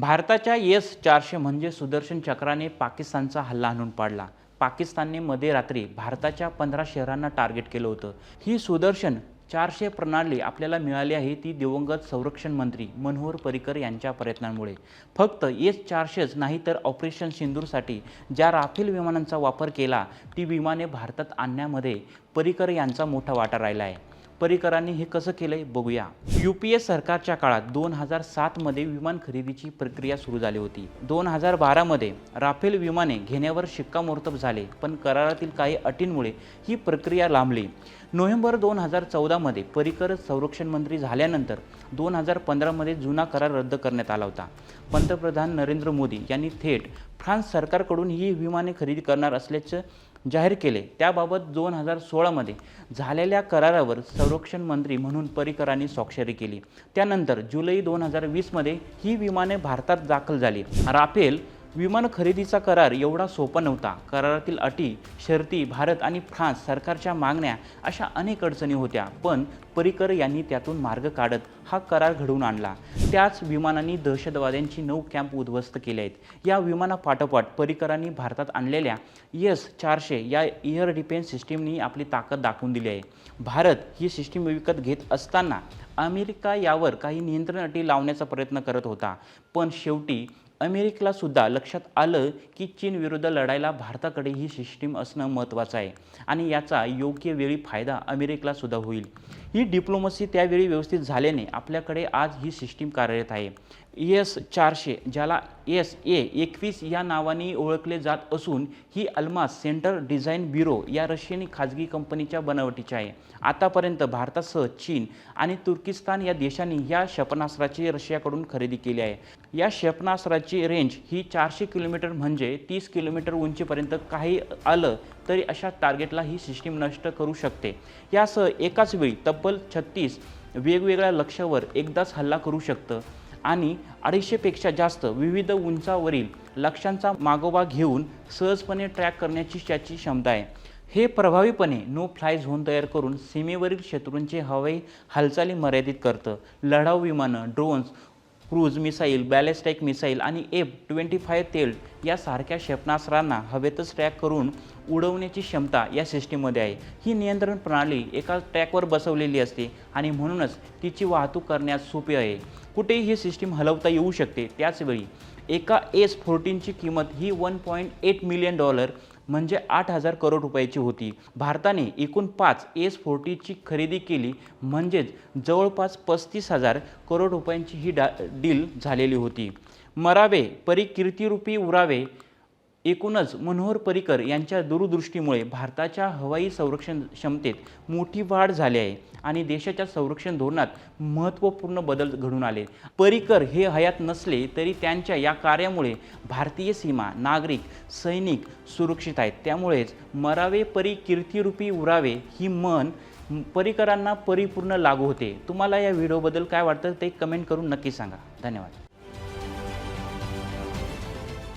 भारताच्या येस चारशे म्हणजे सुदर्शन चक्राने पाकिस्तानचा हल्ला आणून पाडला. पाकिस्तानने मध्ये रात्री भारताच्या पंधरा शहरांना टार्गेट केलं होतं. ही सुदर्शन चारशे प्रणाली आपल्याला मिळाली आहे ती दिवंगत संरक्षण मंत्री मनोहर परिकर यांच्या प्रयत्नांमुळे. फक्त एस चारशेच नाही तर ऑपरेशन सिंदूरसाठी ज्या राफेल विमानांचा वापर केला ती विमाने भारतात आणण्यामध्ये पर्रिकर यांचा मोठा वाटा राहिला आहे. पर्रिकरांनी हे कसं केलंय बघूया. यू पी ए सरकारच्या काळात दोन हजार सातमध्ये विमान खरेदीची प्रक्रिया सुरू झाली होती. दोन हजार बारामध्ये राफेल विमाने घेण्यावर शिक्कामोर्तब झाले पण करारातील काही अटींमुळे ही प्रक्रिया लांबली. नोव्हेंबर दोन हजार चौदामध्ये पर्रिकर संरक्षण मंत्री झाल्यानंतर दोन हजार पंधरामध्ये जुना करार रद्द करण्यात आला होता. पंतप्रधान नरेंद्र मोदी यांनी थेट फ्रान्स सरकारकडून ही विमाने खरेदी करणार असल्याचं जाहीर केले. त्याबाबत दोन हजार सोळामध्ये झालेल्या करारावर संरक्षण मंत्री म्हणून पर्रिकरांनी स्वाक्षरी केली. त्यानंतर जुलै दोन हजार वीसमध्ये ही विमाने भारतात दाखल झाली. राफेल विमान खरेदीचा करार एवढा सोपा नव्हता. करारातील अटी शर्ती भारत आणि फ्रान्स सरकारच्या मागण्या अशा अनेक अडचणी होत्या. पण पर्रिकर यांनी त्यातून मार्ग काढत हा करार घडवून आणला. त्याच विमानांनी दहशतवाद्यांची नऊ कॅम्प उद्ध्वस्त केले आहेत. या विमानापाठोपाठ पर्रिकरांनी भारतात आणलेल्या यस चारशे या एअर डिफेन्स सिस्टीमनी आपली ताकद दाखवून दिली आहे. भारत ही सिस्टीम विकत घेत असताना अमेरिका यावर काही नियंत्रण अटी लावण्याचा प्रयत्न करत होता. पण शेवटी अमेरिकेला सुद्धा लक्षात आलं की चीन विरुद्ध लढायला भारताकडे ही सिस्टीम असणं महत्त्वाचं आहे. आणि याचा योग्य वेळी फायदा अमेरिकेला सुद्धा होईल. ही डिप्लोमसी त्यावेळी व्यवस्थित झाल्याने आपल्याकडे आज ही सिस्टीम कार्यरत आहे. एस चारशे ज्याला एस ए एकवीस या नावाने ओळखले जात असून ही अल्मास सेंटर डिझाईन ब्युरो या रशियन खाजगी कंपनीच्या बनावटीची आहे. आतापर्यंत भारतासह चीन आणि तुर्किस्तान या देशांनी या क्षेपणास्त्राची रशियाकडून खरेदी केली आहे. या क्षेपणास्त्राची रेंज ही चारशे किलोमीटर म्हणजे तीस किलोमीटर उंचीपर्यंत काही आलं तरी अशा टार्गेटला ही सिस्टीम नष्ट करू शकते. यासह एकाच वेळी तब्बल छत्तीस वेगवेगळ्या लक्ष्यावर एकदाच हल्ला करू शकतं आणि अडीचशेपेक्षा जास्त विविध उंचावरील लक्ष्यांचा मागोवा घेऊन सहजपणे ट्रॅक करण्याची त्याची क्षमता आहे. हे प्रभावीपणे नो फ्लाय झोन तयार करून सीमेवरील शत्रूंचे हवाई हालचाली मर्यादित करतं. लढाऊ विमानं drones cruise missile ballistic missile आणि एफ ट्वेंटी फाय तेल यासारख्या क्षेपणास्त्रांना हवेतच ट्रॅक करून उडवण्याची क्षमता या सिस्टीममध्ये आहे. ही नियंत्रण प्रणाली एका ट्रॅकवर बसवलेली असते आणि म्हणूनच तिची वाहतूक करण्यास सोपी आहे. कुठेही ही सिस्टीम हलवता येऊ शकते. त्याचवेळी एका एस फोर्टीनची किंमत ही one point eight million dollar म्हणजे आठ हजार करोड रुपयाची होती. भारताने एकूण पाच एस फोर्टीची खरेदी केली. म्हणजेच जवळपास पस्तीस हजार करोड रुपयांची ही डा डील झालेली होती. मरावे परी कीर्तिरूपी उरावे एकूणच मनोहर पर्रिकर यांच्या दूरदृष्टीमुळे भारताच्या हवाई संरक्षण क्षमतेत मोठी वाढ झाली आहे आणि देशाच्या संरक्षण धोरणात महत्त्वपूर्ण बदल घडून आले. पर्रिकर हे हयात नसले तरी त्यांच्या या कार्यामुळे भारतीय सीमा नागरिक सैनिक सुरक्षित आहेत. त्यामुळेच मरावे परी कीर्तिरूपी उरावे ही मन पर्रिकरांना परिपूर्ण लागू होते. तुम्हाला या व्हिडिओबद्दल काय वाटतं ते कमेंट करून नक्की सांगा. धन्यवाद.